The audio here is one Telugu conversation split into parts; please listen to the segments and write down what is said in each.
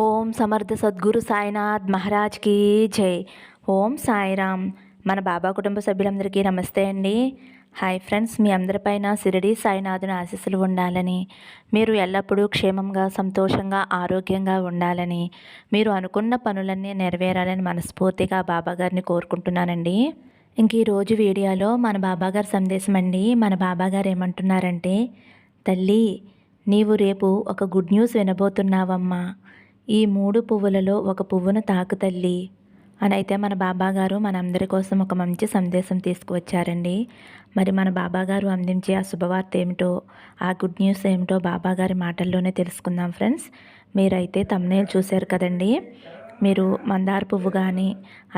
ఓం సమర్థ సద్గురు సాయినాథ్ మహారాజ్కి జై. ఓం సాయిరామ్. మన బాబా కుటుంబ సభ్యులందరికీ నమస్తే అండి. హాయ్ ఫ్రెండ్స్ మీ అందరిపైన సిరిడి సాయినాథుని ఆశీస్సులు ఉండాలని మీరు ఎల్లప్పుడూ క్షేమంగా సంతోషంగా ఆరోగ్యంగా ఉండాలని మీరు అనుకున్న పనులన్నీ నెరవేరాలని మనస్ఫూర్తిగా బాబాగారిని కోరుకుంటున్నానండి. ఇంక ఈరోజు వీడియోలో మన బాబాగారి సందేశం అండి. మన బాబాగారు ఏమంటున్నారంటే తల్లి నీవు రేపు ఒక గుడ్ న్యూస్ వినబోతున్నావమ్మా. ఈ మూడు పువ్వులలో ఒక పువ్వును తాకు తల్లి. అని అయితే మన బాబాగారు మనందరి కోసం ఒక మంచి సందేశం తీసుకువచ్చారండి. మరి మన బాబాగారు అందించే ఆ శుభవార్త ఏమిటో ఆ గుడ్ న్యూస్ ఏమిటో బాబాగారి మాటల్లోనే తెలుసుకుందాం ఫ్రెండ్స్. మీరైతే తమ్నేలు చూశారు కదండి. మీరు మందార పువ్వు కానీ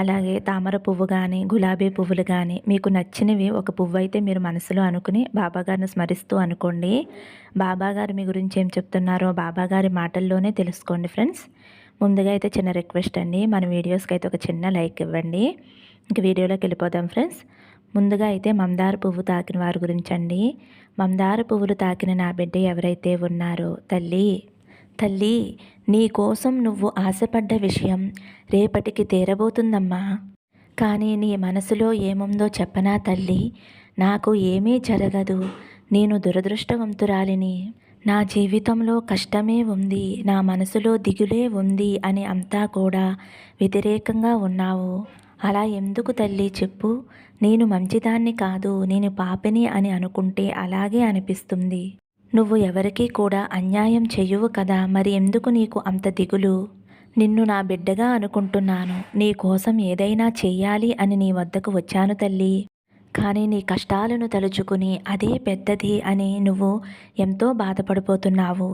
అలాగే తామర పువ్వు కానీ గులాబీ పువ్వులు కానీ మీకు నచ్చినవి ఒక పువ్వు అయితే మీరు మనసులో అనుకుని బాబాగారిని స్మరిస్తూ అనుకోండి. బాబాగారు మీ గురించి ఏం చెప్తున్నారో బాబాగారి మాటల్లోనే తెలుసుకోండి ఫ్రెండ్స్. ముందుగా అయితే చిన్న రిక్వెస్ట్ అండి. మన వీడియోస్కి అయితే ఒక చిన్న లైక్ ఇవ్వండి. ఇంక వీడియోలోకి వెళ్ళిపోదాం ఫ్రెండ్స్. ముందుగా అయితే మందార పువ్వు తాకిన వారి గురించి అండి. మందార పువ్వులు తాకిన నా బిడ్డ ఎవరైతే ఉన్నారో తల్లి తల్లి నీ కోసం నువ్వు ఆశపడ్డ విషయం రేపటికి తీరబోతుందమ్మా. కానీ నీ మనసులో ఏముందో చెప్పనా తల్లి. నాకు ఏమీ జరగదు. నేను దురదృష్టవంతురాలిని. నా జీవితంలో కష్టమే ఉంది. నా మనసులో దిగులే ఉంది అని అంతా కూడా వ్యతిరేకంగా ఉన్నావు. అలా ఎందుకు తల్లి చెప్పు. నేను మంచిదాన్ని కాదు. నేను పాపిని అని అనుకుంటే అలాగే అనిపిస్తుంది. నువ్వు ఎవరికీ కూడా అన్యాయం చెయ్యవు కదా మరి ఎందుకు నీకు అంత దిగులు? నిన్ను నా బిడ్డగా అనుకుంటున్నాను. నీ కోసం ఏదైనా చెయ్యాలి అని నీ వద్దకు వచ్చాను తల్లి. కానీ నీ కష్టాలను తలుచుకుని అదే పెద్దది అని నువ్వు ఎంతో బాధపడిపోతున్నావు.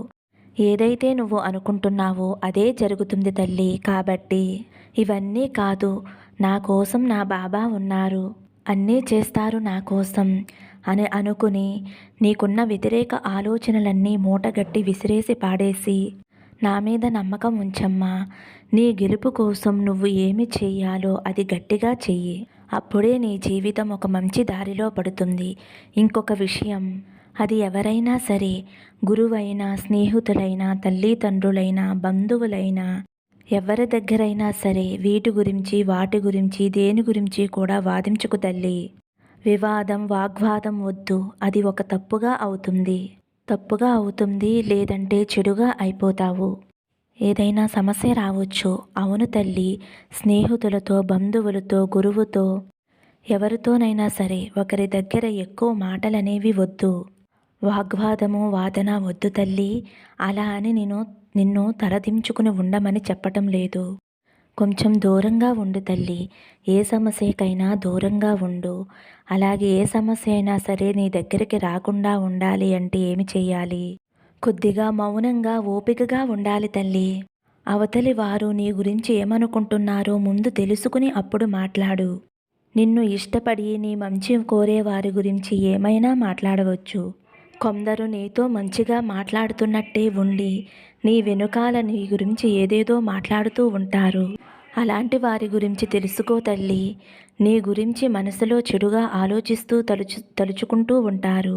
ఏదైతే నువ్వు అనుకుంటున్నావో అదే జరుగుతుంది తల్లి. కాబట్టి ఇవన్నీ కాదు నా కోసం నా బాబా ఉన్నారు. అన్నీ చేస్తారు నా కోసం. అని అనుకుని నీకున్న వ్యతిరేక ఆలోచనలన్నీ మూటగట్టి విసిరేసి పాడేసి నా మీద నమ్మకం ఉంచమ్మా. నీ గెలుపు కోసం నువ్వు ఏమి చేయాలో అది గట్టిగా చెయ్యి. అప్పుడే నీ జీవితం ఒక మంచి దారిలో పడుతుంది. ఇంకొక విషయం అది ఎవరైనా సరే గురువైనా స్నేహితులైనా తల్లిదండ్రులైనా బంధువులైనా ఎవరి దగ్గరైనా సరే వీటి గురించి వాటి గురించి దేని గురించి కూడా వాదించుకు తల్లి. వివాదం వాగ్వాదం వద్దు. అది ఒక తప్పుగా అవుతుంది. తప్పుగా అవుతుంది లేదంటే చెడుగా అయిపోతావు. ఏదైనా సమస్య రావచ్చు. అవును తల్లి స్నేహితులతో బంధువులతో గురువుతో ఎవరితోనైనా సరే ఒకరి దగ్గర ఎక్కువ మాటలనేవి వద్దు. వాగ్వాదము వాదన వద్దు తల్లి. అలా అని నేను నిన్ను తలదించుకుని ఉండమని చెప్పటం లేదు. కొంచెం దూరంగా ఉండు తల్లి. ఏ సమస్యకైనా దూరంగా ఉండు. అలాగే ఏ సమస్య అయినా సరే నీ దగ్గరికి రాకుండా ఉండాలి అంటే ఏమి చేయాలి కొద్దిగా మౌనంగా ఓపికగా ఉండాలి తల్లి. అవతలి వారు నీ గురించి ఏమనుకుంటున్నారో ముందు తెలుసుకుని అప్పుడు మాట్లాడు. నిన్ను ఇష్టపడి నీ మంచి కోరే వారి గురించి ఏమైనా మాట్లాడవచ్చు. కొందరు నీతో మంచిగా మాట్లాడుతున్నట్టే ఉండి నీ వెనుకాల నీ గురించి ఏదేదో మాట్లాడుతూ ఉంటారు. అలాంటి వారి గురించి తెలుసుకో తల్లి. నీ గురించి మనసులో చెడుగా ఆలోచిస్తూ తలుచు తలుచుకుంటూ ఉంటారు.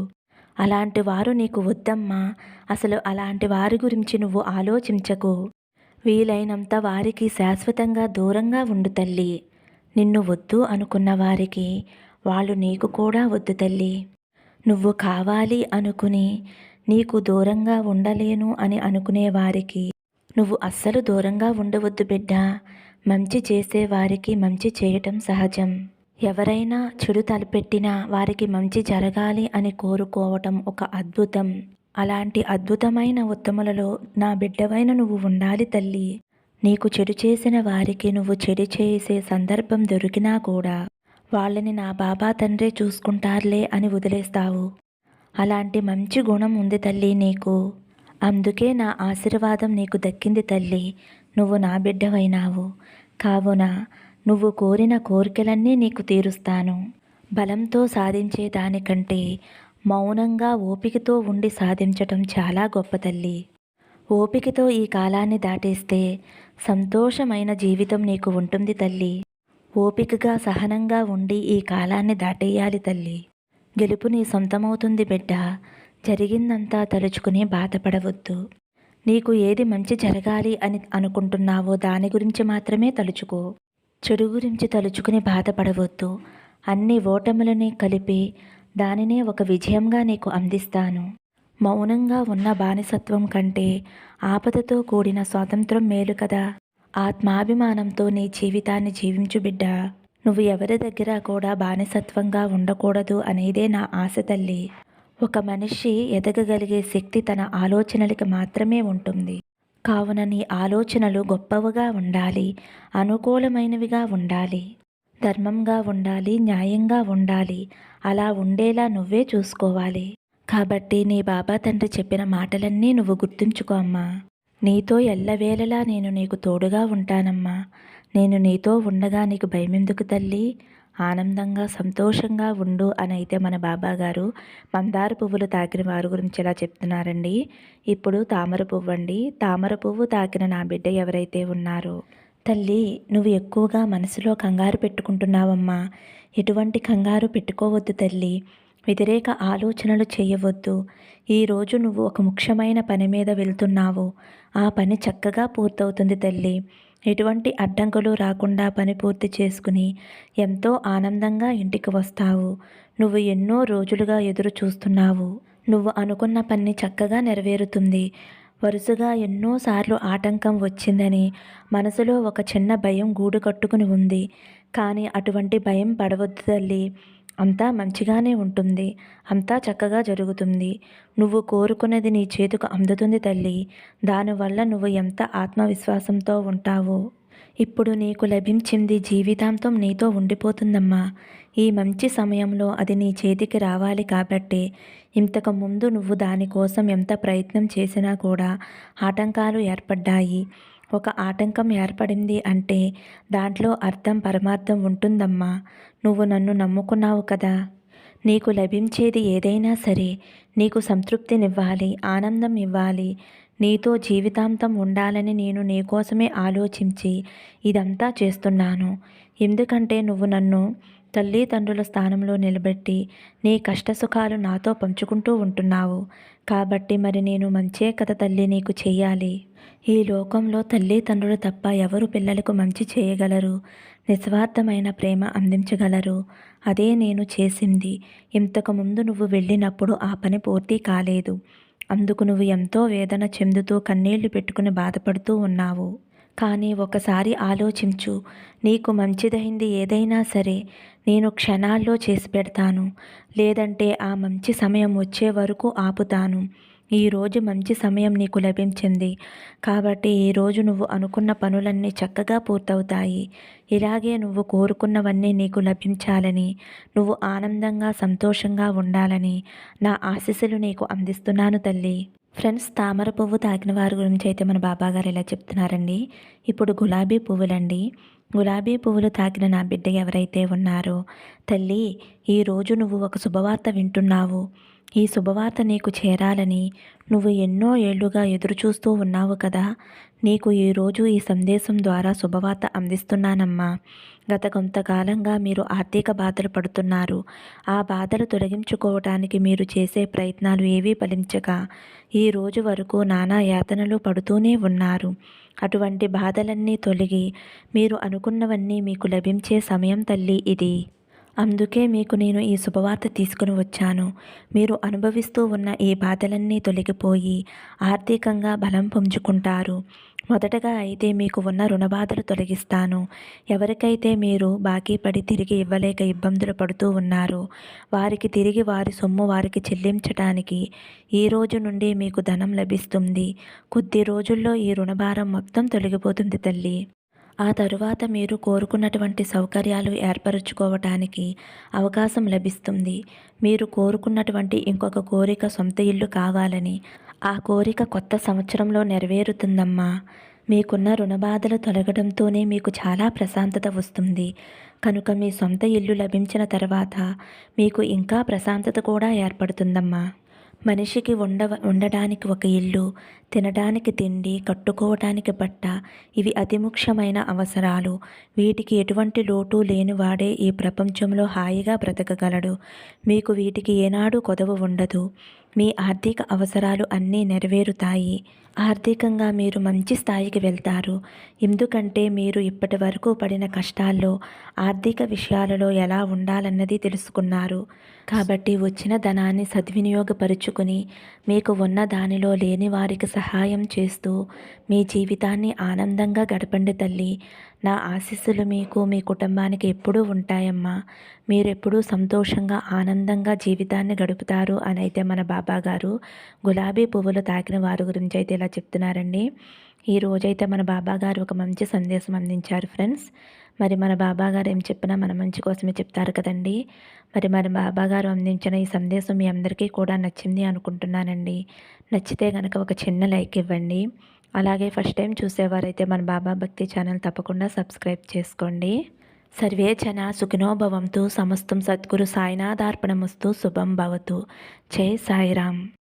అలాంటి వారు నీకు వద్దమ్మా. అసలు అలాంటి వారి గురించి నువ్వు ఆలోచించకు. వీలైనంత వారికి శాశ్వతంగా దూరంగా ఉండు తల్లి. నిన్ను వద్దు అనుకున్న వారికి వాళ్ళు నీకు కూడా వద్దు తల్లి. నువ్వు కావాలి అనుకుని నీకు దూరంగా ఉండలేను అని అనుకునే వారికి నువ్వు అస్సలు దూరంగా ఉండవద్దు బిడ్డ. మంచి చేసే వారికి మంచి చేయటం సహజం. ఎవరైనా చెడు తలపెట్టినా వారికి మంచి జరగాలి అని కోరుకోవటం ఒక అద్భుతం. అలాంటి అద్భుతమైన ఉత్తములలో నా బిడ్డవైన నువ్వు ఉండాలి తల్లి. నీకు చెడు చేసిన వారికి నువ్వు చెడు చేసే సందర్భం దొరికినా కూడా వాళ్ళని నా బాబా తండ్రే చూసుకుంటారులే అని వదిలేస్తావు. అలాంటి మంచి గుణం ఉంది తల్లి నీకు. అందుకే నా ఆశీర్వాదం నీకు దక్కింది తల్లి. నువ్వు నా బిడ్డవైనావు. కావున నువ్వు కోరిన కోరికలన్నీ నీకు తీరుస్తాను. బలంతో సాధించే దానికంటే మౌనంగా ఓపికతో ఉండి సాధించటం చాలా గొప్ప తల్లి. ఓపికతో ఈ కాలాన్ని దాటేస్తే సంతోషమైన జీవితం నీకు ఉంటుంది తల్లి. ఓపికగా సహనంగా ఉండి ఈ కాలాన్ని దాటేయాలి తల్లి. గెలుపు నీ సొంతమవుతుంది బిడ్డ. జరిగిందంతా తలుచుకుని బాధపడవద్దు. నీకు ఏది మంచి జరగాలి అని అనుకుంటున్నావో దాని గురించి మాత్రమే తలుచుకో. చెడు గురించి తలుచుకుని బాధపడవద్దు. అన్ని ఓటములని కలిపి దానినే ఒక విజయంగా నీకు అందిస్తాను. మౌనంగా ఉన్న బానిసత్వం కంటే ఆపదతో కూడిన స్వాతంత్రం మేలు కదా. ఆత్మాభిమానంతో నీ జీవితాన్ని జీవించు బిడ్డ. నువ్వు ఎవరి దగ్గర కూడా బానిసత్వంగా ఉండకూడదు అనేదే నా ఆశ తల్లి. ఒక మనిషి ఎదగగలిగే శక్తి తన ఆలోచనలకి మాత్రమే ఉంటుంది. కావున నీ ఆలోచనలు గొప్పవిగా ఉండాలి అనుకూలమైనవిగా ఉండాలి ధర్మంగా ఉండాలి న్యాయంగా ఉండాలి అలా ఉండేలా నువ్వే చూసుకోవాలి. కాబట్టి నీ బాబా తండ్రి చెప్పిన మాటలన్నీ నువ్వు గుర్తుంచుకో అమ్మా. నీతో ఎల్లవేళలా నేను నీకు తోడుగా ఉంటానమ్మా. నేను నీతో ఉండగా నీకు భయమెందుకు తల్లి? ఆనందంగా సంతోషంగా ఉండు అని అయితే మన బాబా గారు మందార పువ్వులు తాకిన వారి గురించి ఇలా చెప్తున్నారండి? ఇప్పుడు తామర పువ్వు అండి తామర పువ్వు తాకిన నా బిడ్డ ఎవరైతే ఉన్నారో? తల్లి నువ్వు ఎక్కువగా మనసులో కంగారు పెట్టుకుంటున్నావమ్మా. ఎటువంటి కంగారు పెట్టుకోవద్దు తల్లి. వ్యతిరేక ఆలోచనలు చేయవద్దు. ఈరోజు నువ్వు ఒక ముఖ్యమైన పని మీద వెళ్తున్నావు. ఆ పని చక్కగా పూర్తవుతుంది తల్లి. ఎటువంటి అడ్డంకులు రాకుండా పని పూర్తి చేసుకుని ఎంతో ఆనందంగా ఇంటికి వస్తావు. నువ్వు ఎన్నో రోజులుగా ఎదురు చూస్తున్నావు. నువ్వు అనుకున్న పని చక్కగా నెరవేరుతుంది. వరుసగా ఎన్నోసార్లు ఆటంకం వచ్చిందని మనసులో ఒక చిన్న భయం గూడు కట్టుకుని ఉంది. కానీ అటువంటి భయం పడవద్దు తల్లి. అంతా మంచిగానే ఉంటుంది. అంతా చక్కగా జరుగుతుంది. నువ్వు కోరుకున్నది నీ చేతికి అందుతుంది తల్లి. దానివల్ల నువ్వు ఎంత ఆత్మవిశ్వాసంతో ఉంటావో. ఇప్పుడు నీకు లభించింది జీవితాంతం నీతో ఉండిపోతుందమ్మా. ఈ మంచి సమయంలో అది నీ చేతికి రావాలి కాబట్టి. ఇంతకు ముందు నువ్వు దానికోసం ఎంత ప్రయత్నం చేసినా కూడా ఆటంకాలు ఏర్పడ్డాయి. ఒక ఆటంకం ఏర్పడింది అంటే దాంట్లో అర్థం పరమార్థం ఉంటుందమ్మా. నువ్వు నన్ను నమ్ముకున్నావు కదా. నీకు లభించేది ఏదైనా సరే నీకు సంతృప్తినివ్వాలి ఆనందం ఇవ్వాలి. నీతో జీవితాంతం ఉండాలని నేను నీకోసమే ఆలోచించి ఇదంతా చేస్తున్నాను. ఎందుకంటే నువ్వు నన్ను తల్లిదండ్రుల స్థానంలో నిలబెట్టి నీ కష్టసుఖాలు నాతో పంచుకుంటూ ఉంటున్నావు. కాబట్టి మరి నేను మంచే కథ తల్లి నీకు చేయాలి ఈ లోకంలో తల్లిదండ్రులు తప్ప ఎవరు పిల్లలకు మంచి చేయగలరు? నిస్వార్థమైన ప్రేమ అందించగలరు? అదే నేను చేసింది. ఇంతకుముందు నువ్వు వెళ్ళినప్పుడు ఆ పని పూర్తి కాలేదు. అందుకు నువ్వు ఎంతో వేదన చెందుతూ కన్నీళ్ళు పెట్టుకుని బాధపడుతూ ఉన్నావు. కానీ ఒకసారి ఆలోచించు నీకు మంచిదైంది ఏదైనా సరే నేను క్షణాల్లో చేసి పెడతాను. లేదంటే ఆ మంచి సమయం వచ్చే వరకు ఆపుతాను. ఈరోజు మంచి సమయం నీకు లభించింది. కాబట్టి ఈరోజు నువ్వు అనుకున్న పనులన్నీ చక్కగా పూర్తవుతాయి. ఇలాగే నువ్వు కోరుకున్నవన్నీ నీకు లభించాలని నువ్వు ఆనందంగా సంతోషంగా ఉండాలని నా ఆశీస్సులు నీకు అందిస్తున్నాను తల్లి. ఫ్రెండ్స్ తామర పువ్వు తాకిన వారి గురించి అయితే మన బాబాగారు ఇలా చెప్తున్నారండి. ఇప్పుడు గులాబీ పువ్వులండి. గులాబీ పువ్వులు తాకిన నా బిడ్డ ఎవరైతే ఉన్నారో తల్లి ఈరోజు నువ్వు ఒక శుభవార్త వింటున్నావు. ఈ శుభవార్త నీకు చేరాలని నువ్వు ఎన్నో ఏళ్ళుగా ఎదురుచూస్తూ ఉన్నావు కదా. నీకు ఈరోజు ఈ సందేశం ద్వారా శుభవార్త అందిస్తున్నానమ్మా. గత కొంతకాలంగా మీరు ఆర్థిక బాధలు పడుతున్నారు. ఆ బాధలు తొలగించుకోవటానికి మీరు చేసే ప్రయత్నాలు ఏవీ ఫలించక ఈ రోజు వరకు నానా యాతనలు పడుతూనే ఉన్నారు. అటువంటి బాధలన్నీ తొలగి మీరు అనుకున్నవన్నీ మీకు లభించే సమయం తల్లి ఇది. అందుకే మీకు నేను ఈ శుభవార్త తీసుకుని వచ్చాను. మీరు అనుభవిస్తూ ఉన్న ఈ బాధలన్నీ తొలగిపోయి ఆర్థికంగా బలం పుంజుకుంటారు. మొదటగా అయితే మీకు ఉన్న రుణబాధలు తొలగిస్తాను. ఎవరికైతే మీరు బాకీ పడి తిరిగి ఇవ్వలేక ఇబ్బందులు పడుతూ ఉన్నారో వారికి తిరిగి వారి సొమ్ము వారికి చెల్లించటానికి ఈ రోజు నుండి మీకు ధనం లభిస్తుంది. కొద్ది రోజుల్లో ఈ రుణభారం మొత్తం తొలగిపోతుంది తల్లి. ఆ తరువాత మీరు కోరుకున్నటువంటి సౌకర్యాలు ఏర్పరచుకోవటానికి అవకాశం లభిస్తుంది. మీరు కోరుకున్నటువంటి ఇంకొక కోరిక సొంత ఇల్లు కావాలని ఆ కోరిక కొత్త సంవత్సరంలో నెరవేరుతుందమ్మా. మీకున్న రుణబాధలు తొలగడంతోనే మీకు చాలా ప్రశాంతత వస్తుంది. కనుక మీ సొంత ఇల్లు లభించిన తర్వాత మీకు ఇంకా ప్రశాంతత కూడా ఏర్పడుతుందమ్మా. మనిషికి ఉండ ఉండడానికి ఒక ఇల్లు తినడానికి తిండి కట్టుకోవటానికి బట్ట ఇవి అతి ముఖ్యమైన అవసరాలు. వీటికి ఎటువంటి లోటు లేనివాడే ఈ ప్రపంచంలో హాయిగా బ్రతకగలడు. మీకు వీటికి ఏనాడు కొదవ ఉండదు. మీ ఆర్థిక అవసరాలు అన్నీ నెరవేరుతాయి. ఆర్థికంగా మీరు మంచి స్థాయికి వెళ్తారు. ఎందుకంటే మీరు ఇప్పటి వరకు పడిన కష్టాల్లో ఆర్థిక విషయాలలో ఎలా ఉండాలన్నది తెలుసుకున్నారు. కాబట్టి వచ్చిన ధనాన్ని సద్వినియోగపరుచుకుని మీకు ఉన్న దానిలో లేని వారికి సహాయం చేస్తూ మీ జీవితాన్ని ఆనందంగా గడపండి తల్లి. నా ఆశీస్సులు మీకు మీ కుటుంబానికి ఎప్పుడూ ఉంటాయమ్మా. మీరు ఎప్పుడూ సంతోషంగా ఆనందంగా జీవితాన్ని గడుపుతారు అని అయితే మన బాబా గారు గులాబీ పువ్వులు తాకిన వారి గురించి అయితే ఇలా చెప్తున్నారండి? ఈ రోజైతే మన బాబా గారు ఒక మంచి సందేశం అందించారు ఫ్రెండ్స్. మరి మన బాబా గారు ఏం చెప్పినా మన మంచి కోసమే చెప్తారు కదండి. మరి మన బాబా గారు అందించిన ఈ సందేశం మీ అందరికీ కూడా నచ్చింది అనుకుంటున్నానండి. నచ్చితే కనుక ఒక చిన్న లైక్ ఇవ్వండి. అలాగే ఫస్ట్ టైం చూసేవారైతే మన బాబా భక్తి ఛానల్ తప్పకుండా సబ్స్క్రైబ్ చేసుకోండి. సర్వే జన సమస్తం సద్గురు సాయినాథార్పణమస్తు శుభం భవతు. జై సాయిరామ్.